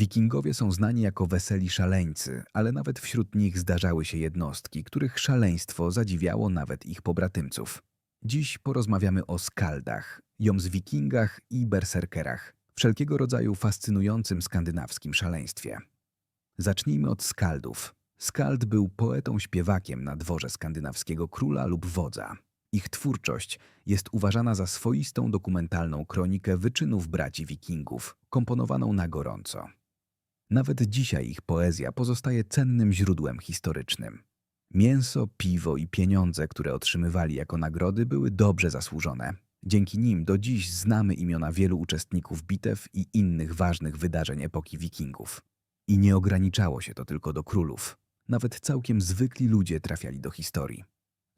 Wikingowie są znani jako weseli szaleńcy, ale nawet wśród nich zdarzały się jednostki, których szaleństwo zadziwiało nawet ich pobratymców. Dziś porozmawiamy o skaldach, jomswikingach i berserkerach, wszelkiego rodzaju fascynującym skandynawskim szaleństwie. Zacznijmy od skaldów. Skald był poetą-śpiewakiem na dworze skandynawskiego króla lub wodza. Ich twórczość jest uważana za swoistą dokumentalną kronikę wyczynów braci wikingów, komponowaną na gorąco. Nawet dzisiaj ich poezja pozostaje cennym źródłem historycznym. Mięso, piwo i pieniądze, które otrzymywali jako nagrody, były dobrze zasłużone. Dzięki nim do dziś znamy imiona wielu uczestników bitew i innych ważnych wydarzeń epoki wikingów. I nie ograniczało się to tylko do królów. Nawet całkiem zwykli ludzie trafiali do historii.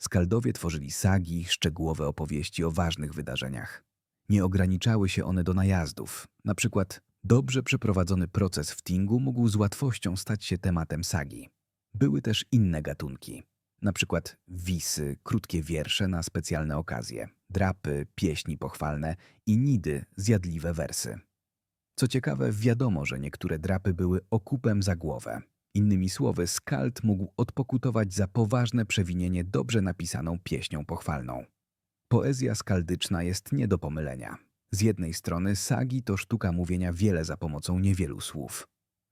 Skaldowie tworzyli sagi, szczegółowe opowieści o ważnych wydarzeniach. Nie ograniczały się one do najazdów. Na przykład dobrze przeprowadzony proces w Tingu mógł z łatwością stać się tematem sagi. Były też inne gatunki. Na przykład wisy, krótkie wiersze na specjalne okazje, drapy, pieśni pochwalne i nidy, zjadliwe wersy. Co ciekawe, wiadomo, że niektóre drapy były okupem za głowę. Innymi słowy, skald mógł odpokutować za poważne przewinienie dobrze napisaną pieśnią pochwalną. Poezja skaldyczna jest nie do pomylenia. Z jednej strony sagi to sztuka mówienia wiele za pomocą niewielu słów.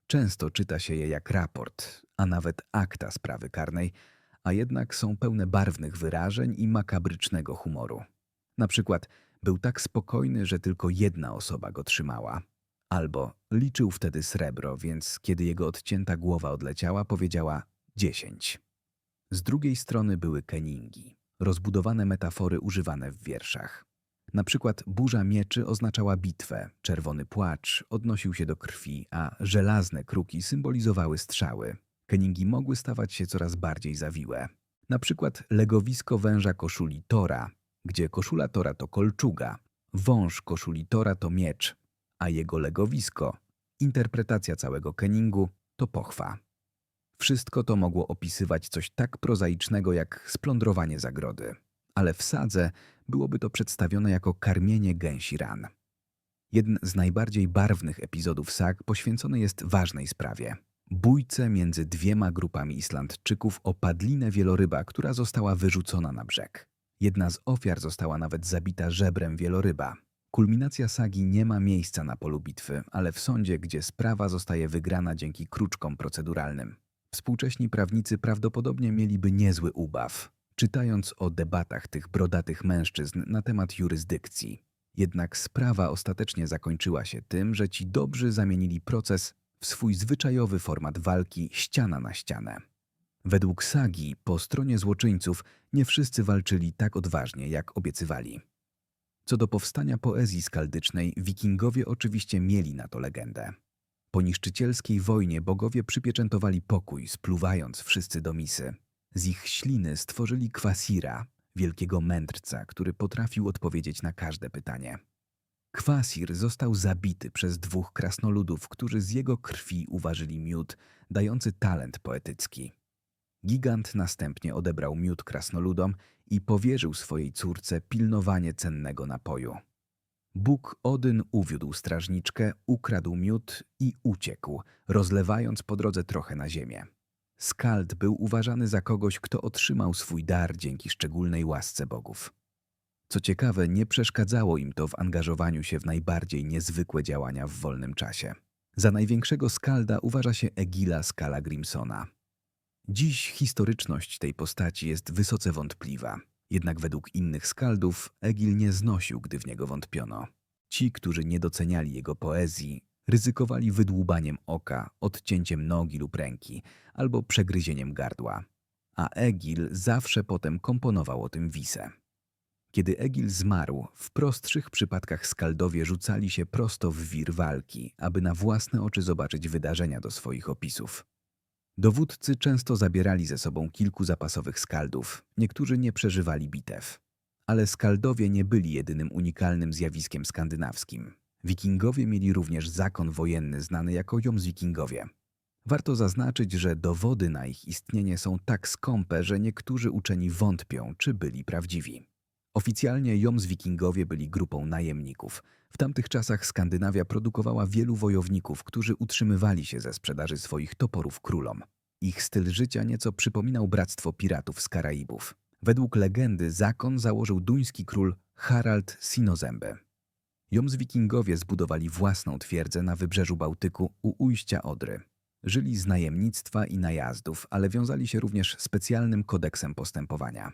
Często czyta się je jak raport, a nawet akta sprawy karnej, a jednak są pełne barwnych wyrażeń i makabrycznego humoru. Na przykład był tak spokojny, że tylko jedna osoba go trzymała. Albo liczył wtedy srebro, więc kiedy jego odcięta głowa odleciała, powiedziała dziesięć. Z drugiej strony były keningi, rozbudowane metafory używane w wierszach. Na przykład burza mieczy oznaczała bitwę, czerwony płacz odnosił się do krwi, a żelazne kruki symbolizowały strzały. Keningi mogły stawać się coraz bardziej zawiłe. Na przykład legowisko węża koszuli Tora, gdzie koszula Tora to kolczuga, wąż koszuli Tora to miecz, a jego legowisko, interpretacja całego keningu, to pochwa. Wszystko to mogło opisywać coś tak prozaicznego jak splądrowanie zagrody, ale w sadze byłoby to przedstawione jako karmienie gęsi ran. Jeden z najbardziej barwnych epizodów sag poświęcony jest ważnej sprawie bójce między dwiema grupami Islandczyków o padlinę wieloryba, która została wyrzucona na brzeg. Jedna z ofiar została nawet zabita żebrem wieloryba. Kulminacja sagi nie ma miejsca na polu bitwy, ale w sądzie, gdzie sprawa zostaje wygrana dzięki kruczkom proceduralnym. Współcześni prawnicy prawdopodobnie mieliby niezły ubaw, czytając o debatach tych brodatych mężczyzn na temat jurysdykcji. Jednak sprawa ostatecznie zakończyła się tym, że ci dobrzy zamienili proces w swój zwyczajowy format walki ściana na ścianę. Według sagi, po stronie złoczyńców, nie wszyscy walczyli tak odważnie, jak obiecywali. Co do powstania poezji skaldycznej, wikingowie oczywiście mieli na to legendę. Po niszczycielskiej wojnie bogowie przypieczętowali pokój, spluwając wszyscy do misy. Z ich śliny stworzyli kwasira, wielkiego mędrca, który potrafił odpowiedzieć na każde pytanie. Kwasir został zabity przez dwóch krasnoludów, którzy z jego krwi uważyli miód, dający talent poetycki. Gigant następnie odebrał miód krasnoludom i powierzył swojej córce pilnowanie cennego napoju. Bóg Odyn uwiódł strażniczkę, ukradł miód i uciekł, rozlewając po drodze trochę na ziemię. Skald był uważany za kogoś, kto otrzymał swój dar dzięki szczególnej łasce bogów. Co ciekawe, nie przeszkadzało im to w angażowaniu się w najbardziej niezwykłe działania w wolnym czasie. Za największego skalda uważa się Egila Skala Grimsona. Dziś historyczność tej postaci jest wysoce wątpliwa, jednak według innych skaldów Egil nie znosił, gdy w niego wątpiono. Ci, którzy nie doceniali jego poezji, ryzykowali wydłubaniem oka, odcięciem nogi lub ręki albo przegryzieniem gardła. A Egil zawsze potem komponował o tym wisę. Kiedy Egil zmarł, w prostszych przypadkach skaldowie rzucali się prosto w wir walki, aby na własne oczy zobaczyć wydarzenia do swoich opisów. Dowódcy często zabierali ze sobą kilku zapasowych skaldów, niektórzy nie przeżywali bitew. Ale skaldowie nie byli jedynym unikalnym zjawiskiem skandynawskim. Wikingowie mieli również zakon wojenny znany jako Jomswikingowie. Warto zaznaczyć, że dowody na ich istnienie są tak skąpe, że niektórzy uczeni wątpią, czy byli prawdziwi. Oficjalnie Jomswikingowie byli grupą najemników. W tamtych czasach Skandynawia produkowała wielu wojowników, którzy utrzymywali się ze sprzedaży swoich toporów królom. Ich styl życia nieco przypominał bractwo piratów z Karaibów. Według legendy zakon założył duński król Harald Sinozembe. Jomswikingowie zbudowali własną twierdzę na wybrzeżu Bałtyku u ujścia Odry. Żyli z najemnictwa i najazdów, ale wiązali się również specjalnym kodeksem postępowania.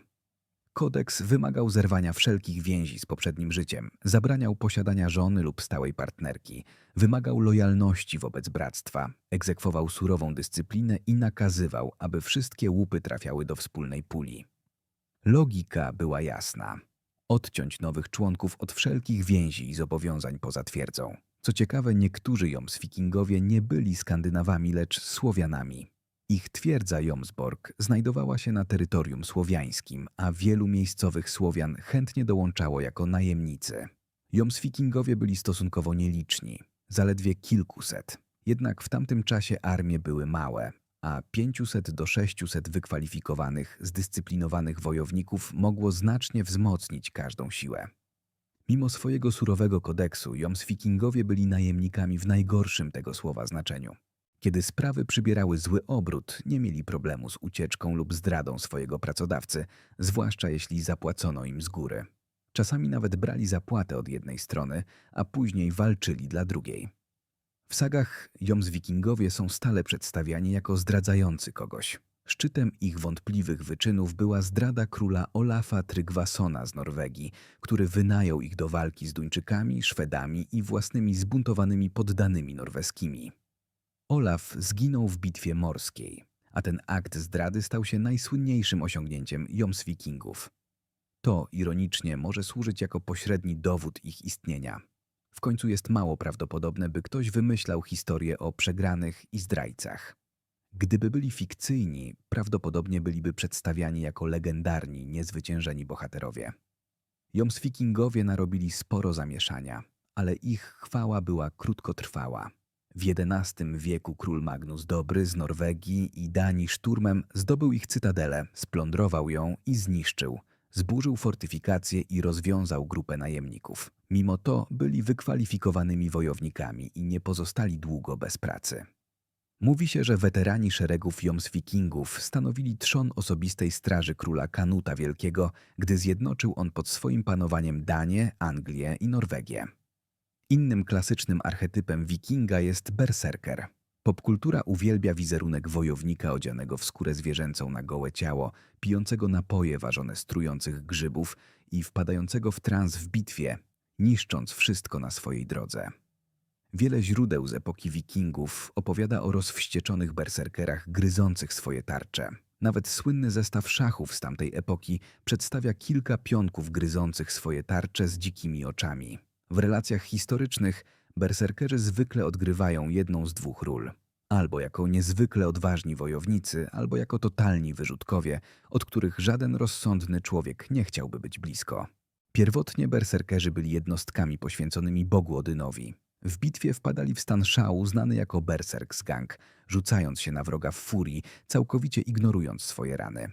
Kodeks wymagał zerwania wszelkich więzi z poprzednim życiem, zabraniał posiadania żony lub stałej partnerki, wymagał lojalności wobec bractwa, egzekwował surową dyscyplinę i nakazywał, aby wszystkie łupy trafiały do wspólnej puli. Logika była jasna. Odciąć nowych członków od wszelkich więzi i zobowiązań poza twierdzą. Co ciekawe, niektórzy Jomswikingowie nie byli Skandynawami, lecz Słowianami. Ich twierdza Jomsborg znajdowała się na terytorium słowiańskim, a wielu miejscowych Słowian chętnie dołączało jako najemnicy. Jomswikingowie byli stosunkowo nieliczni, zaledwie kilkuset. Jednak w tamtym czasie armie były małe, a 500 do 600 wykwalifikowanych, zdyscyplinowanych wojowników mogło znacznie wzmocnić każdą siłę. Mimo swojego surowego kodeksu, Jomswikingowie byli najemnikami w najgorszym tego słowa znaczeniu. Kiedy sprawy przybierały zły obrót, nie mieli problemu z ucieczką lub zdradą swojego pracodawcy, zwłaszcza jeśli zapłacono im z góry. Czasami nawet brali zapłatę od jednej strony, a później walczyli dla drugiej. W sagach Jomswikingowie są stale przedstawiani jako zdradzający kogoś. Szczytem ich wątpliwych wyczynów była zdrada króla Olafa Trygvasona z Norwegii, który wynajął ich do walki z Duńczykami, Szwedami i własnymi zbuntowanymi poddanymi norweskimi. Olaf zginął w bitwie morskiej, a ten akt zdrady stał się najsłynniejszym osiągnięciem Jomswikingów. To, ironicznie, może służyć jako pośredni dowód ich istnienia. W końcu jest mało prawdopodobne, by ktoś wymyślał historię o przegranych i zdrajcach. Gdyby byli fikcyjni, prawdopodobnie byliby przedstawiani jako legendarni, niezwyciężeni bohaterowie. Jomswikingowie narobili sporo zamieszania, ale ich chwała była krótkotrwała. W XI wieku król Magnus Dobry z Norwegii i Danii szturmem zdobył ich cytadelę, splądrował ją i zniszczył. Zburzył fortyfikacje i rozwiązał grupę najemników. Mimo to byli wykwalifikowanymi wojownikami i nie pozostali długo bez pracy. Mówi się, że weterani szeregów Jomswikingów stanowili trzon osobistej straży króla Kanuta Wielkiego, gdy zjednoczył on pod swoim panowaniem Danię, Anglię i Norwegię. Innym klasycznym archetypem wikinga jest berserker. Popkultura uwielbia wizerunek wojownika odzianego w skórę zwierzęcą na gołe ciało, pijącego napoje ważone z trujących grzybów i wpadającego w trans w bitwie, niszcząc wszystko na swojej drodze. Wiele źródeł z epoki wikingów opowiada o rozwścieczonych berserkerach gryzących swoje tarcze. Nawet słynny zestaw szachów z tamtej epoki przedstawia kilka pionków gryzących swoje tarcze z dzikimi oczami. W relacjach historycznych berserkerzy zwykle odgrywają jedną z dwóch ról. Albo jako niezwykle odważni wojownicy, albo jako totalni wyrzutkowie, od których żaden rozsądny człowiek nie chciałby być blisko. Pierwotnie berserkerzy byli jednostkami poświęconymi Bogu Odynowi. W bitwie wpadali w stan szału znany jako berserksgang, rzucając się na wroga w furii, całkowicie ignorując swoje rany.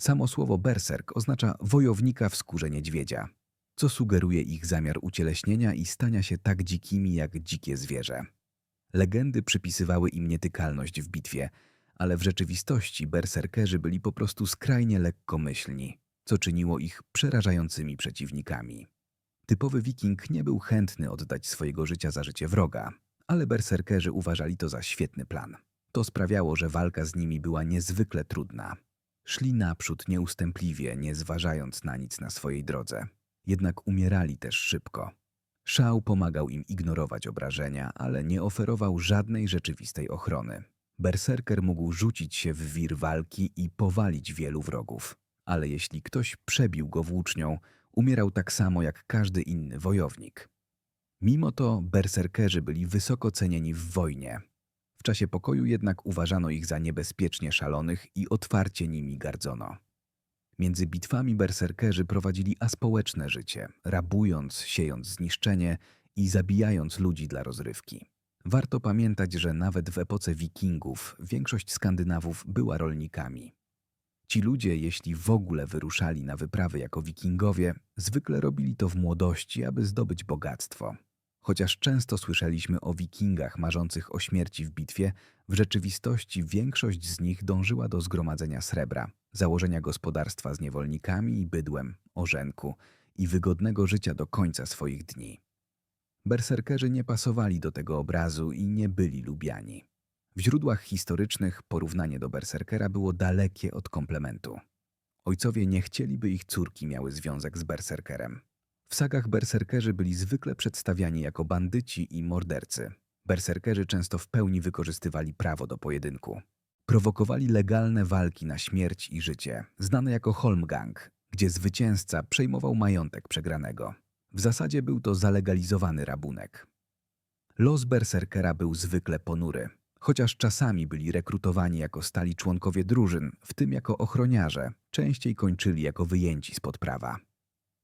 Samo słowo berserk oznacza wojownika w skórze niedźwiedzia, co sugeruje ich zamiar ucieleśnienia i stania się tak dzikimi jak dzikie zwierzę. Legendy przypisywały im nietykalność w bitwie, ale w rzeczywistości berserkerzy byli po prostu skrajnie lekkomyślni, co czyniło ich przerażającymi przeciwnikami. Typowy wiking nie był chętny oddać swojego życia za życie wroga, ale berserkerzy uważali to za świetny plan. To sprawiało, że walka z nimi była niezwykle trudna. Szli naprzód nieustępliwie, nie zważając na nic na swojej drodze. Jednak umierali też szybko. Szał pomagał im ignorować obrażenia, ale nie oferował żadnej rzeczywistej ochrony. Berserker mógł rzucić się w wir walki i powalić wielu wrogów. Ale jeśli ktoś przebił go włócznią, umierał tak samo jak każdy inny wojownik. Mimo to berserkerzy byli wysoko cenieni w wojnie. W czasie pokoju jednak uważano ich za niebezpiecznie szalonych i otwarcie nimi gardzono. Między bitwami berserkerzy prowadzili aspołeczne życie, rabując, siejąc zniszczenie i zabijając ludzi dla rozrywki. Warto pamiętać, że nawet w epoce wikingów większość Skandynawów była rolnikami. Ci ludzie, jeśli w ogóle wyruszali na wyprawy jako wikingowie, zwykle robili to w młodości, aby zdobyć bogactwo. Chociaż często słyszeliśmy o wikingach marzących o śmierci w bitwie, w rzeczywistości większość z nich dążyła do zgromadzenia srebra, założenia gospodarstwa z niewolnikami i bydłem, orzenku i wygodnego życia do końca swoich dni. Berserkerzy nie pasowali do tego obrazu i nie byli lubiani. W źródłach historycznych porównanie do berserkera było dalekie od komplementu. Ojcowie nie chcieli, by ich córki miały związek z berserkerem. W sagach berserkerzy byli zwykle przedstawiani jako bandyci i mordercy. Berserkerzy często w pełni wykorzystywali prawo do pojedynku. Prowokowali legalne walki na śmierć i życie, znane jako Holmgang, gdzie zwycięzca przejmował majątek przegranego. W zasadzie był to zalegalizowany rabunek. Los berserkera był zwykle ponury, chociaż czasami byli rekrutowani jako stali członkowie drużyn, w tym jako ochroniarze, częściej kończyli jako wyjęci spod prawa.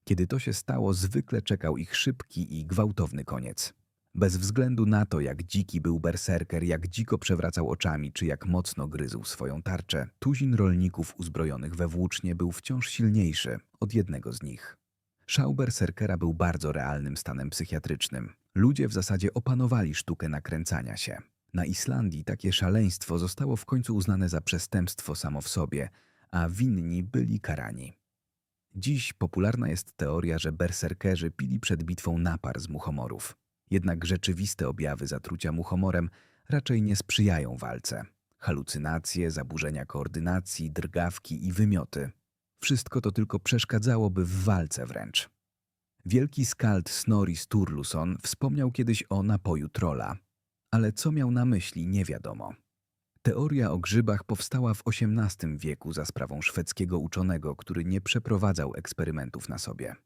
Kiedy to się stało, zwykle czekał ich szybki i gwałtowny koniec. Bez względu na to, jak dziki był berserker, jak dziko przewracał oczami, czy jak mocno gryzł swoją tarczę, tuzin rolników uzbrojonych we włócznie był wciąż silniejszy od jednego z nich. Szał berserkera był bardzo realnym stanem psychiatrycznym. Ludzie w zasadzie opanowali sztukę nakręcania się. Na Islandii takie szaleństwo zostało w końcu uznane za przestępstwo samo w sobie, a winni byli karani. Dziś popularna jest teoria, że berserkerzy pili przed bitwą napar z muchomorów. Jednak rzeczywiste objawy zatrucia muchomorem raczej nie sprzyjają walce. Halucynacje, zaburzenia koordynacji, drgawki i wymioty. Wszystko to tylko przeszkadzałoby w walce wręcz. Wielki skald Snorri Sturluson wspomniał kiedyś o napoju trola, ale co miał na myśli nie wiadomo. Teoria o grzybach powstała w XVIII wieku za sprawą szwedzkiego uczonego, który nie przeprowadzał eksperymentów na sobie.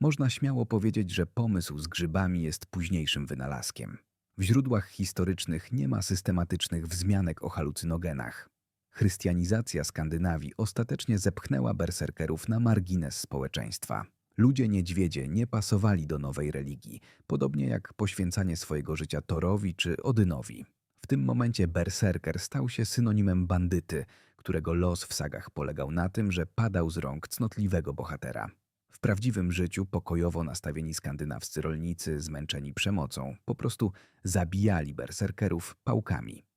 Można śmiało powiedzieć, że pomysł z grzybami jest późniejszym wynalazkiem. W źródłach historycznych nie ma systematycznych wzmianek o halucynogenach. Chrystianizacja Skandynawii ostatecznie zepchnęła berserkerów na margines społeczeństwa. Ludzie niedźwiedzie nie pasowali do nowej religii, podobnie jak poświęcanie swojego życia Torowi czy Odynowi. W tym momencie berserker stał się synonimem bandyty, którego los w sagach polegał na tym, że padał z rąk cnotliwego bohatera. W prawdziwym życiu pokojowo nastawieni skandynawscy rolnicy, zmęczeni przemocą, po prostu zabijali berserkerów pałkami.